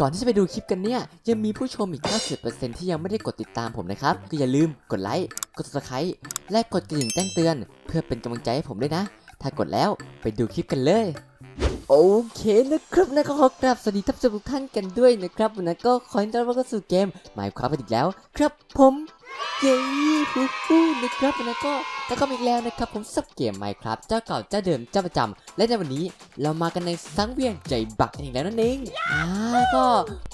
ก่อนที่จะไปดูคลิปกันเนี่ย ยังมีผู้ชมอีก 90%ที่ยังไม่ได้กดติดตามผมนะครับ ก็อย่าลืมกดไลค์ กด subscribe และกดกระดิ่งแจ้งเตือน เพื่อเป็นกำลังใจให้ผมด้วยนะ ถ้ากดแล้วไปดูคลิปกันเลย โอเคนะครับนะก็ขอกราบสวัสดีท่านผู้ชมทุกท่านกันด้วยนะครับวันนั้ก็ขอต้อนรับเข้าสู่เกมหมายความกันอีกแล้ว ครับผม เย้ฮู้ฮู้นะครับวันนั้ก็แล้วก็มาอีกแล้วนะครับผมสับเกมใหม่ครับเจ้าเก่าเจ้าเดิมเจ้าประจำและในวันนี้เรามากันในสังเวียนใจบักกันอีกแล้วนั่นเองอ่าก็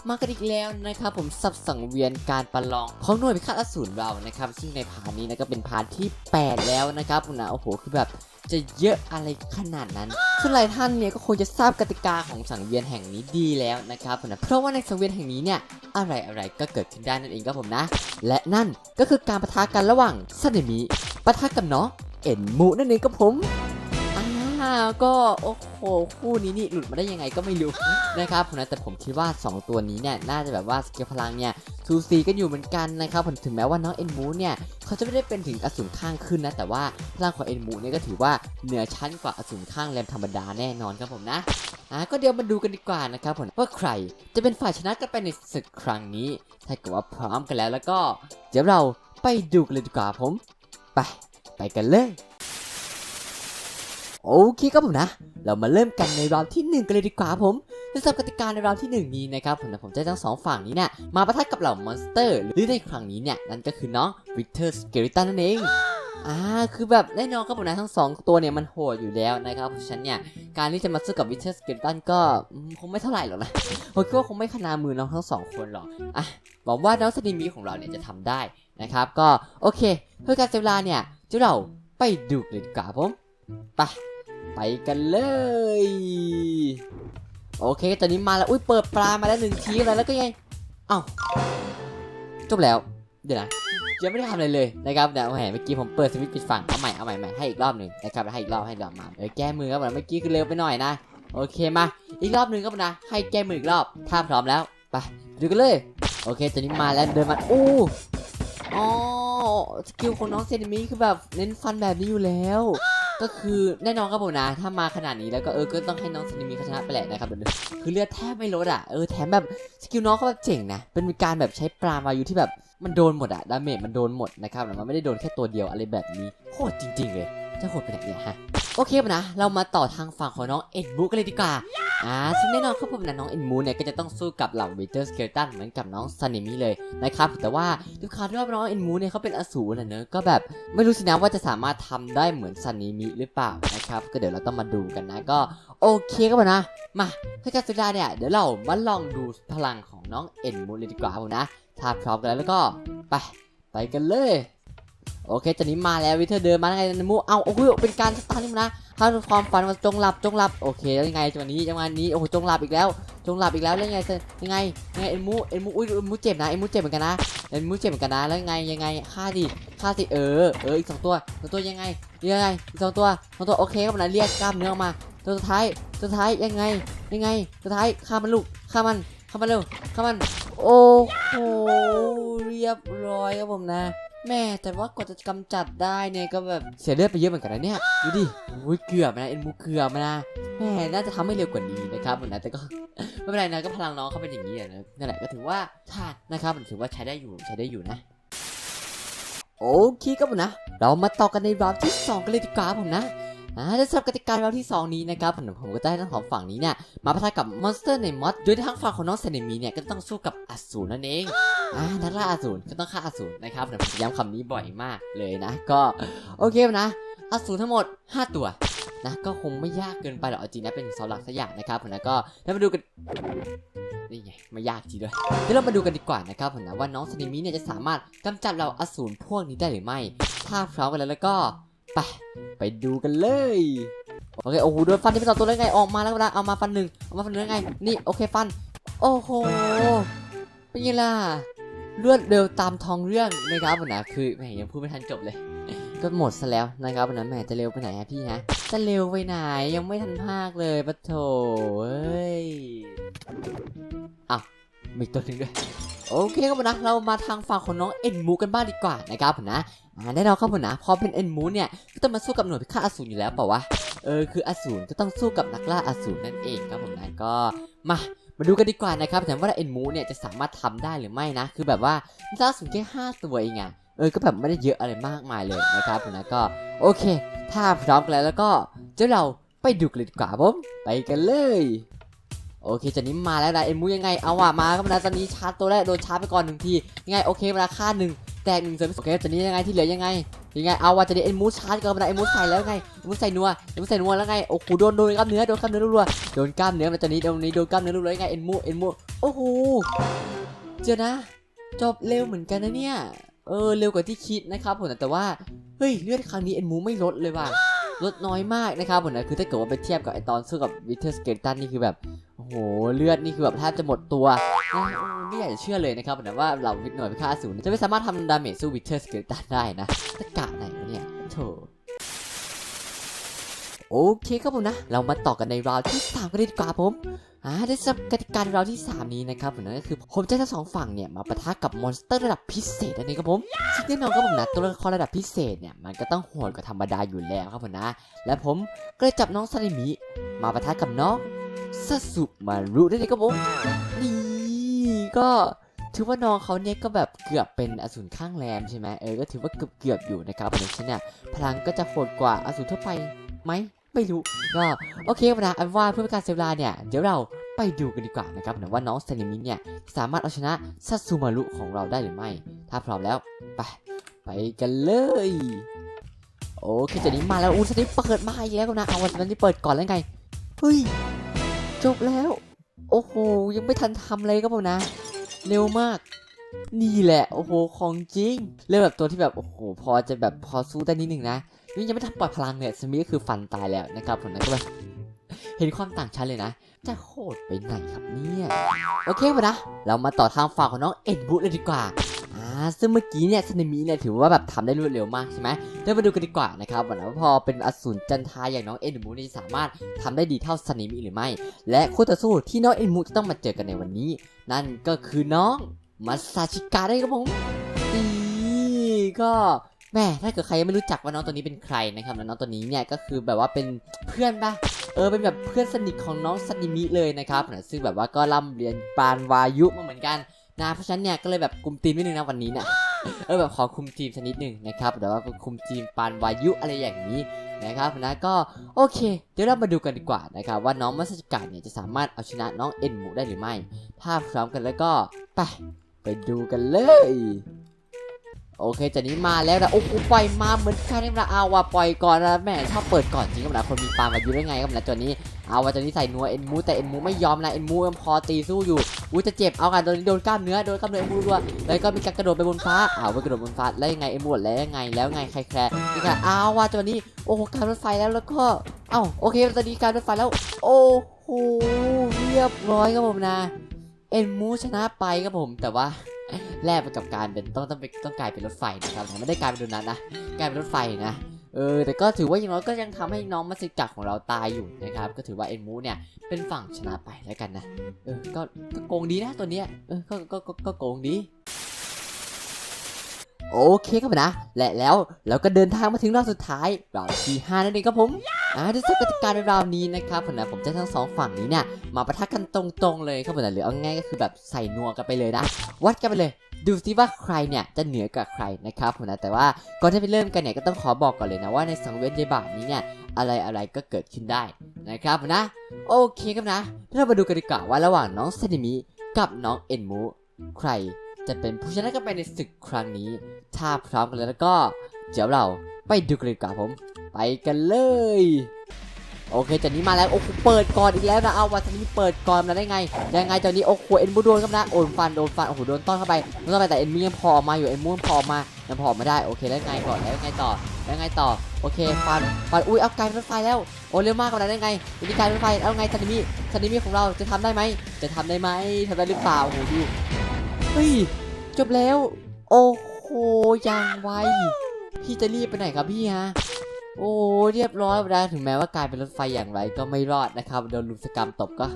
มากันอีกแล้วนะครับผมสับสังเวียนการประลองของหน่วยพิฆาตอสูรเรานะครับซึ่งในพาร์ทนี้นะก็เป็นพาร์ทที่ 8 แล้วนะครับผมนะโอ้โหคือแบบ จะเยอะอะไรขนาดนั้น ซึ่งหลายท่านเนี่ยก็คงจะทราบกติกาของสังเวียนแห่งนี้ดีแล้วนะครับผมนะเพราะว่าในสังเวียนแห่งนี้เนี่ยอะไรอะไรก็เกิดขึ้นได้นั่นเองครับผมนะ และนั่นก็คือการปะทะกันระหว่างซันเดมิปะทะกับเนาะเอ็นมูนั่นเองครับผม ก็โอ้โหคู่นี้นี่หลุดมาได้ยังไงก็ไม่รู้นะครับผมนะแต่ผมคิดว่า 2 ตัวนี้เนี่ยน่าจะแบบว่าสเกลพลังเนี่ยซูซีกันอยู่เหมือนกันนะครับผมถึงแม้ว่าน้องเอ็นมูเนี่ยเขาจะไม่ได้เป็นถึงอสูรข้างขึ้นนะ แต่ว่าพลังของเอ็นมูเนี่ยก็ถือว่าเหนือชั้นกว่าอสูรข้างแรมธรรมดาแน่นอนครับผมนะอะก็เดี๋ยวมาดูกันดีกว่านะครับผมว่าใครจะเป็นฝ่ายชนะกันไปในศึกครั้งนี้ถ้าเกิดว่าพร้อมกันแล้วแล้วก็ เดี๋ยวเราไปดูกันเลยดีกว่าผม ไป ไปกันเลย โอเคครับผมนะ เรามาเริ่มกันในรอบที่หนึ่งกันเลยดีกว่าผมสำหรับกติกาในรอบที่หนึ่งนี้นะครับผมนะผมจะทั้งสองฝั่งนี้เนี่ยมาปะทะกับเหล่ามอนสเตอร์หรือในครั้งนี้เนี่ยนั่นก็คือน้องวิกเตอร์สเกลิตันนั่นเองอ่าคือแบบแน่นอนครับผมนะทั้งสองตัวเนี่ยมันโหดอยู่แล้วนะครับเพราะฉะนั้นเนี่ยการที่จะมาสู้กับวิกเตอร์สเกลิตันก็คงไม่เท่าไหร่หรอกนะผมคิดว่าคงไม่ขนามือน้องทั้งสองคนหรอกอะหวังว่าน้องสนิมีของเราเนี่ยจะทำได้นะครับ ก็โอเค เพื่อการเวลาเนี่ยเจ้าเราไปดูกันเลยดีกว่าผมไป ไปกันเลย โอเค ตอนนี้มาแล้ว อุ้ย เปิดปลามาแล้วหนึ่งทีแล้วแล้วก็ยังเอ้า จบแล้ว เดี๋ยวนะ ยังไม่ได้ทำอะไรเลยนะครับเดี๋ยวแหมเมื่อกี้ผมเปิดสวิตช์ปิดฝั่ง เอาใหม่ เอาใหม่ใหม่ให้อีกรอบหนึ่งนะครับ ให้อีกรอบ ให้รอบมาเออแก้มือครับเมื่อกี้คือเร็วไปหน่อยนะ โอเค มา อีกรอบหนึ่งครับนะ ให้แก้มืออีกรอบ ถ้าพร้อมแล้ว ไป ดูกันเลย โอเค ตอนนี้มาแล้ว เดินมา อู้อ๋อ สกิลของน้องเซนิมิคือแบบเน้นฟันแบบนี้อยู่แล้ว ก็คือแน่นอนครับผมนะ ถ้ามาขนาดนี้แล้วก็เออก็ต้องให้น้องเซนมิเขาชนะไปแหละนะครับเดี๋ยวคือเลือดแทบไม่ลดอะเออแถมแบบสกิลน้องเขาแบบเจ๋งนะเป็นการแบบใช้ปลามาอยู่ที่แบบมันโดนหมดอะดาเมจมันโดนหมดนะครับแต่มันไม่ได้โดนแค่ตัวเดียวอะไรแบบนี้โคตรจริง ๆ เลย จะโหดไปไหนเนี่ยฮะโอเคปะนะเรามาต่อทางฝั่งของน้องเอ็ดบุ๊กกันเลยดีกว่าอ่าซึ่งแน่นอนครับผมนะน้องเอ็นมูเนี่ยก็จะต้องสู้กับเหล่าเวเตอร์สเกลตันเหมือนกับน้องซันนิมิเลยนะครับแต่ว่าด้วยความที่ว่าน้องเอ็นมูเนี่ยเขาเป็นอสูรนะเนอะก็แบบไม่รู้สินะว่าจะสามารถทำได้เหมือนซันนิมิหรือเปล่านะครับก็เดี๋ยวเราต้องมาดูกันนะก็โอเคครับผมนะมาเพื่อการสุดาเนี่ยเดี๋ยวเรามาลองดูพลังของน้องเอ็นมูเลยดีกว่าครับผมนะถ้าพร้อมกันแล้วแล้วก็ไปไปกันเลย โอเคตอนนี้มาแล้ววิเทอร์เดินมาแล้วไงนมูเอาโอ้โหเป็นการสตาร์นี่มนนะถ้าความฝันมันจงหลับจงหลับโอเคแล้วยังไงจังหวะนี้จังหวะนี้โอ้โหจงหลับอีกแล้ว จงหลับอีกแล้วแล้วยังไงยังไงยังไงเอ็นมูเอ็นมูอุ้ยเอ็นมูเจ็บนะเอ็นมูเจ็บเหมือนกันนะเอ็นมูเจ็บเหมือนกันนะแล้วยังไงยังไงฆ่าดิฆ่าสิเออเอออีกสองตัวสองตัวยังไงยังไงอีกสองตัวสองตัวโอเคครับนะเรียกกล้ามเนื้อออกมาตัวสุดท้ายตัวสุดท้ายยังไงยังไงสุดท้ายฆ่ามันลูกฆ่ามันฆ่ามันเร็วฆ่ามันโอ้โหเรียบร้อยครับผมนะ แม่แต่ว่ากว่าจะกำจัดได้เนี่ยก็แบบเสียเลือดไปเยอะเหมือนกันนะเนี่ยดูดิอุ้ยเกือบนะเอ็นมูเกือบนะแม่น่าจะทำให้เร็วกว่านี้นะครับผมนะแต่ก็ไม่เป็นไรนะก็พลังน้องเขาเป็นอย่างนี้นะนั่นแหละก็ถือว่าผ่านนะครับผมถือว่าใช้ได้อยู่ใช้ได้อยู่นะโอเคครับผมนะ เรามาต่อกันในรอบที่ 2 กันเลยดีกว่าผมนะ อ่าและสำหรับกติการรอบที่ 2 นี้นะครับผมผมก็จะให้ทั้งสองฝั่งนี้เนี่ยมาปะทะกับมอนสเตอร์ในมอดโดยทางฝั่งของน้องเซนมีเนี่ยก็ต้องสู้กับอสูรนั่นเองอ่านักล่าอสูรก็ต้องฆ่าอสูรนะครับผมย้ำคำนี้บ่อยมากเลยนะ ก็โอเคนะอสูรทั้งหมด 5 ตัวนะก็คงไม่ยากเกินไปหรอกจริงนะเป็นเสาหลักสักอย่างนะครับผมนะก็ถ้ามาดูกันนี่ไงไม่ยากจริงด้วยเดี๋ยวเรามาดูกันดีกว่านะครับผมนะว่าน้องสนิมิเนี่ยจะสามารถกำจัดเราอสูรพวกนี้ได้หรือไม่ ถ้าพร้อมกันแล้วแล้วก็ ไปไปดูกันเลยโอเคโอ้โหโดนฟันที่เป็นตัวแล้ไงออกมาแล้วนะเอามาฟันหนึ่งเอามาฟันหนึ่งแล้ไงนี่โอเคฟัน โอ้โหเป็นไงล่ะรวดเร็วตามทองเรื่องนะครับผมนะคือแหมยังพูดไม่ทันจบเลย ก็หมดซะแล้วนะครับผมนะแหมจะเร็วไปไหนฮะพี่ฮะจะเร็วไปไหนยังไม่ทันภาคเลยปะโถเอ้ยมีตัวหนึ่งด้วย โอเคครับผมนะ เรามาทางฝั่งของน้องเอ็นมูกันบ้างดีกว่านะครับผมนะแน่นอนครับผมนะ พอเป็นเอ็นมูเนี่ยก็ต้องมาสู้กับหน่วยพิฆาตอสูรอยู่แล้วเปล่าวะ เออคืออสูรก็ต้องสู้กับนักล่าอสูรนั่นเองครับผมนะก็มามาดูกันดีกว่านะครับแต่ว่าเอ็นมูเนี่ยจะสามารถทำได้หรือไม่นะ คือแบบว่าล่าสุดแค่5ตัวเองอะเออก็แบบไม่ได้เยอะอะไรมากมายเลยนะครับผมนะก็โอเค ถ้าพร้อมกันแล้วแล้วก็เดี๋ยวเราไปดูกันเลยดีกว่าครับผมไปกันเลย โอเคจากนี้มาแล้วนะเอ็นมูยังไงเอาว่ะมาครับนะตอนนี้ชาร์จตัวแรกโดนชาร์จไปก่อนหนึ่งทียังไงโอเคเวลาค่าหนึ่งแตกหนึ่งเสริมโอเคจากนี้ยังไงที่เหลือยังไงยังไงเอาว่ะจากนี้เอ็นมูชาร์จก่อนนะเอ็นมูใส่แล้วไงเอ็นมูใส่นัวเอ็นมูใส่นัวแล้วไงโอ้โหโดนโดนกล้ามเนื้อโดนกล้ามเนื้อรัวโดนกล้ามเนื้อมาจากนี้ตรงนี้โดนกล้ามเนื้อรัวยังไงเอ็นมูเอ็นมูโอ้โหเจอนะ จบเร็วเหมือนกันนะเนี่ยเออเร็วกว่าที่คิดนะครับผมแต่ว่าเฮ้ยเลือดครั้งนี้เอ็นมูไม่ลดเลยว่ะ ลดน้อยมากนะครับผมนะคือถ้าเกิดว่าไปเทียบกับไอตอนสู้กับวิเทอร์สเกลตันนี่คือแบบโอ้โหเลือดนี่คือแบบแทบจะหมดตัวโอ้ไม่อยากจะเชื่อเลยนะครับผมนะว่าเราวิทหน่วยพิฆาศูนย์จะไม่สามารถทำดาเมจสู้วิเทอร์สเกลตันได้นะตะกะไหนเนี่ยโถ โอเคครับผมนะ เรามาต่อกันในราวที่สามกันเลยดีกว่าผมอ่าในสำหรับกติการราวที่ 3 นี้นะครับผมนั่นก็คือผมจะทั้งสองฝั่งเนี่ยมาปะทะกับมอนสเตอร์ระดับพิเศษนั่นเองครับผมซึ่งแน่นอนครับผมนะตัวละครระดับพิเศษเนี่ยมันก็ต้องโหดกว่าธรรมดาอยู่แล้วครับผมนะ และผมก็เลยจับน้องซานิมิมาปะทะกับน้องซาสุมารุได้เลยครับผมนี่ก็ถือว่าน้องเขาเนี่ยก็แบบเกือบเป็นอสูรข้างแรมใช่ไหมเออก็ถือว่าเกือบเกือบๆอยู่นะครับเพราะฉะนั้นเนี่ยพลังก็จะโหดกว่าอสูรทั่วไปไหม ไม่รู้ก็โอเคนะอันว่าเพื่อการเซฟลาเนี่ยเดี๋ยวเราไปดูกันดีกว่านะครับนะว่าน้องเซนิมิเนี่ยสามารถเอาชนะซาสุมารุของเราได้หรือไม่ ถ้าพร้อมแล้วไปไปกันเลยโอเคจากนี้มาแล้วอู้สติเปิดมาอีกแล้วนะเอาวันนี้เปิดก่อนแล้วไงเฮ้ยจบแล้ว โอ้โหยังไม่ทันทำเลยครับผมนะ เร็วมาก นี่แหละโอ้โหของจริง เรื่องแบบตัวที่แบบโอ้โหพอจะแบบพอสู้ได้นิดนึงนะนี่ยังไม่ทันปล่อยพลังเนี่ยสมิธก็คือฟันตายแล้วนะครับผมนะก็แบบเห็นความต่างชัดเลยนะ จะโคตรไปไหนครับเนี่ยโอเคมานะเรามาต่อทางฝั่งของน้องเอ็ดบูเลยดีกว่าอ่าซึ่งเมื่อกี้เนี่ยซันมิเนี่ยถือว่าแบบทำได้รวดเร็วมากใช่ไหมเดี๋ยวมาดูกันดีกว่านะครับว่าพอเป็นอสูรจันทาอย่างน้องเอ็นมูนี่สามารถทำได้ดีเท่าซันมิหรือไม่ และคู่ต่อสู้ที่น้องเอ็นมูจะต้องมาเจอกันในวันนี้ นั่นก็คือน้อง มาซาชิกะได้ครับผมนี่ก็แม่ถ้าเกิดใครยังไม่รู้จักว่าน้องตัวนี้เป็นใครนะครับแล้วน้องตัวนี้เนี่ยก็คือแบบว่าเป็นเพื่อนปะเออเป็นแบบเพื่อนสนิทของน้องซันมิเลยนะครับซึ่งแบบว่าก็ร่ำเรียนปานวายุมาเหมือนกันนะเพราะฉะนั้นเนี่ยก็เลยแบบกลุ่มทีมนิดนึงนะวันนี้เนี่ยเออแบบขอคุมทีมสักนิดหนึ่งนะครับเดี๋ยวว่าคุมทีมปานวายุอะไรอย่างนี้นะครับนะก็โอเค เดี๋ยวเรามาดูกันดีกว่านะครับว่าน้องมัสจิกะเนี่ยจะสามารถเอาชนะน้องเอ็นหมูได้หรือไม่ ถ้าพร้อมกันแล้วก็ไป ไปดูกันเลย โอเคจากนี้มาแล้วนะโอ้โหปล่อยมาเหมือนกันนะเอาว่ะปล่อยก่อนนะแม่ชอบเปิดก่อนจริงครับนะคนมีปานวายุได้ไงครับนะตัวนี้เอาว่าตัวนี้ใส่นัวเอ็นมูแต่เอ็นมูไม่ยอมนะเอ็นมูยังพอตีสู้อยู่อุ้ยจะเจ็บเอากันตัวนี้โดนกล้ามเนื้อโดนกล้ามเนื้อเอ็มมูรัวแล้วก็มีการกระโดดไปบนฟ้าเอาไปกระโดดบนฟ้าแล้วยังไงเอ็มมูแล้วยังไงแล้วไงใครแคร์นี่ค่ะอ้าว่าตัวนี้โอ้โหการรถไฟแล้วแล้วก็เอ้าโอเคตอนนี้การรถไฟแล้ว โอ้โหเรียบร้อยครับผมนะ เอ็นมูชนะไปครับผมแต่ว่าแลกไปกับการเป็นต้องต้องไปต้องกลายเป็นรถไฟนะครับไม่ได้กลายเป็นโดนัทนะกลายเป็นรถไฟนะเออแต่ก็ถือว่าอย่างน้อยก็ยังทำให้น้องมัสจักของเราตายอยู่นะครับ ก็ถือว่าเอ็นมูเนี่ยเป็นฝั่งชนะไปแล้วกันนะเออก็ก็โกงดีนะตัวเนี้ยเออก็ก็ก็โกงดีโอเคครับผมนะและแล้วเราก็เดินทางมาถึงรอบสุดท้ายรอบที่5นั่นเองครับผม อ่าด้วยสกติกาในราวนี้นะครับผมนะผมจะทั้งสองฝั่งนี้เนี่ยมาปะทะกันตรงๆเลยครับผมนะหรือเอาง่ายก็คือแบบใส่นัวกันไปเลยนะวัดกันไปเลย ดูซิว่าใครเนี่ยจะเหนือกว่าใครนะครับผมนะแต่ว่าก่อนที่ไปเริ่มกันเนี่ยก็ต้องขอบอกก่อนเลยนะว่าในสังเวียนเยบาทนี้เนี่ยอะไรอะไรก็เกิดขึ้นได้นะครับผมนะโอเคครับนะเรามาดูกันดีกว่าว่าระหว่างน้องเซนิมิกับน้องเอ็นมูใครจะเป็นผู้ชนะกันไปในศึกครั้งนี้ ถ้าพร้อมกันแล้วก็ เดี๋ยวเราไปดูกันเลยดีกว่าผม ไปกันเลย โอเคจากนี้มาแล้วโอ้โหเปิดก่อนอีกแล้วนะเอาวันนี้เปิดก่อนมาได้ไง ยังไงตอนนี้โอ้โหเอ็นมูโดนครับนะโอนฟันโดนฟันโอ้โหโดนต้อนเข้าไปโดนเข้าไปแต่เอ็นมูยังพอมาอยู่เอ็นมูยังพอมายังพอมาได้โอเคแล้วไงก่อนแล้วไงต่อแล้วไงต่อโอเคฟันฟันอุ้ยเอาไกลเป็นรถไฟแล้วโอ้เร็วมากกว่านั้นได้ไงวิธีการรถไฟเอาไงซันนิมิซันนิมิของเราจะทำได้ไหมจะทำได้ไหมทำได้หรือเปล่าโอ้โหดูเฮ้ยจบแล้ว โอ้โหยังไวพี่จะรีบไปไหนครับพี่ฮะ โอ้เรียบร้อยไปแล้ถึงแม้ว่ากลายเป็นรถไฟอย่างไรก็ไม่รอดนะครับโดนลุมสกรรมตบก็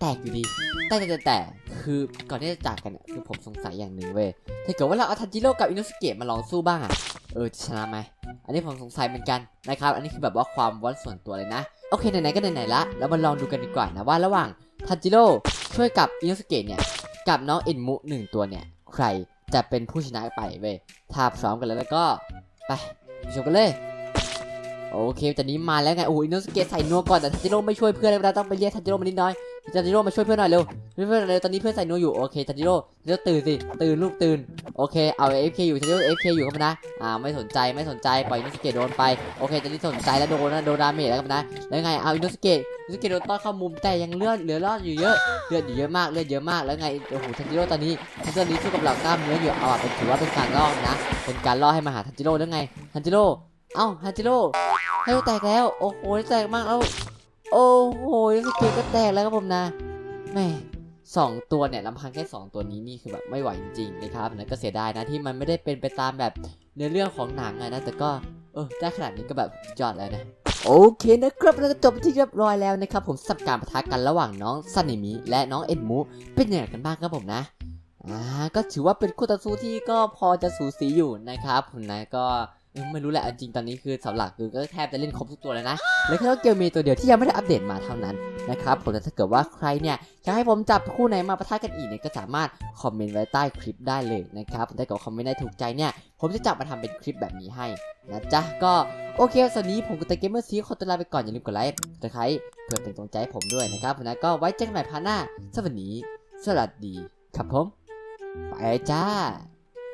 แตกอยู่ดี แต่แต่แต่คือก่อนที่จะจากกันเนี่ยคือผมสงสัยอย่างหนึ่งเว้ยถ้าเกิดว่าเราเอาทันจิโร่กับอินโนสเกะมาลองสู้บ้างอะเออจะชนะไหมอันนี้ผมสงสัยเหมือนกันนะครับ อันนี้คือแบบว่าความวัดส่วนตัวเลยนะ โอเคไหนๆก็ไหนๆละแล้วมาลองดูกันดีกว่านะว่าระหว่างทันจิโร่ช่วยกับอินโนสเกะเนี่ยกับน้องเอ็นมุหนึ่งตัวเนี่ยใครจะเป็นผู้ชนะไปเว้ยถ้าพร้อมกันแล้วแล้วก็ไปไปชมกันเลย โอเคแตอนนี้มาแล้วไงโอ้ยอินโนสเกะใส่นัวก่อนแต่ทันจิโร่ไม่ช่วยเพื่อนเลยเราต้องไปเรียกทันจิโร่มานิดน่อยทันจิโร่มาช่วยเพื่อนหน่อยเร็วเพื่อนเร็วตอนนี้เพื่อนใส่นัวอยู่โอเคทันจิโร่ทันจิโร่ตื่นสิตื่นลูกตื่นโอเคเอาเอฟเคอยู่ทันจิโร่เอฟเคอยู่ครับนะอ่าไม่สนใจไม่สนใจปล่อยอินโนสเกะโดนไปโอเคตอนนี้สนใจแล้วโดนนะโดนดาเมจแล้วครับนะแล้วไงเอาอินโนสเกะอินโนสเกะโดนต้อนเข้ามุมแต่ยังเลือดเหลือรอดอยู่เยอะเลือดอยู่เยอะมากเลือดเยอะมากแล้วไงโอ้โหทันจิโร่ตอนนี้ทันจิโร่นี้สู้กับเหล่ากล้ามเนื้ออยู่เอาอะเป็นถือว่าเป็นการล่อนะเป็นการล่อให้มาหาทันจิโร่แล้วไงทันจิโร่ เอ้าทันจิโร่ให้แตกแล้ว โอ้โหแตกมากแล้วโอ้โหสเกตก็แตกแล้วครับผมนะแม่สองตัวเนี่ยลำพังแค่สองตัวนี้นี่คือแบบไม่ไหวจริงๆนะครับนะก็เสียดายนะที่มันไม่ได้เป็นไปตามแบบในเรื่องของหนังนะแต่ก็เออได้ขนาดนี้ก็แบบยอดแล้วนะโอเคนะครับแล้วก็จบที่เรียบร้อยแล้วนะครับผมสับการปะทะกันระหว่างน้องซันนิมิและน้องเอ็นมูเป็นยังไงกันบ้างครับผมนะอ่าก็ถือว่าเป็นคู่ต่อสู้ที่ก็พอจะสูสีอยู่นะครับผมนะก็ ไม่รู้แหละจริงตอนนี้คือสาหลักคือก็แทบจะเล่นครบทุกตัวแล้วนะเหลือแค่น้องเกลมีตัวเดียวที่ยังไม่ได้อัปเดตมาเท่านั้นนะครับผมแต่ถ้าเกิดว่าใครเนี่ยอยากให้ผมจับคู่ไหนมาประทะกันอีกเนี่ยก็สามารถคอมเมนต์ไว้ใต้คลิปได้เลยนะครับถ้าเกิดคอมเมนต์ได้ถูกใจเนี่ยผมจะจับมาทำเป็นคลิปแบบนี้ให้นะจ๊ะก็โอเคสำหรับวันนี้ผมกับตเกมเมอร์ซีขอตัวลาไปก่อนอย่าลืมกดไลค์กดไลค์เพื่อเป็นกำลังใจให้ผมด้วยนะครับผมนะก็ไว้เจอกันใหม่พาร์ทหน้าสำหรับวันนี้สวัสดีครับผมไปจ้า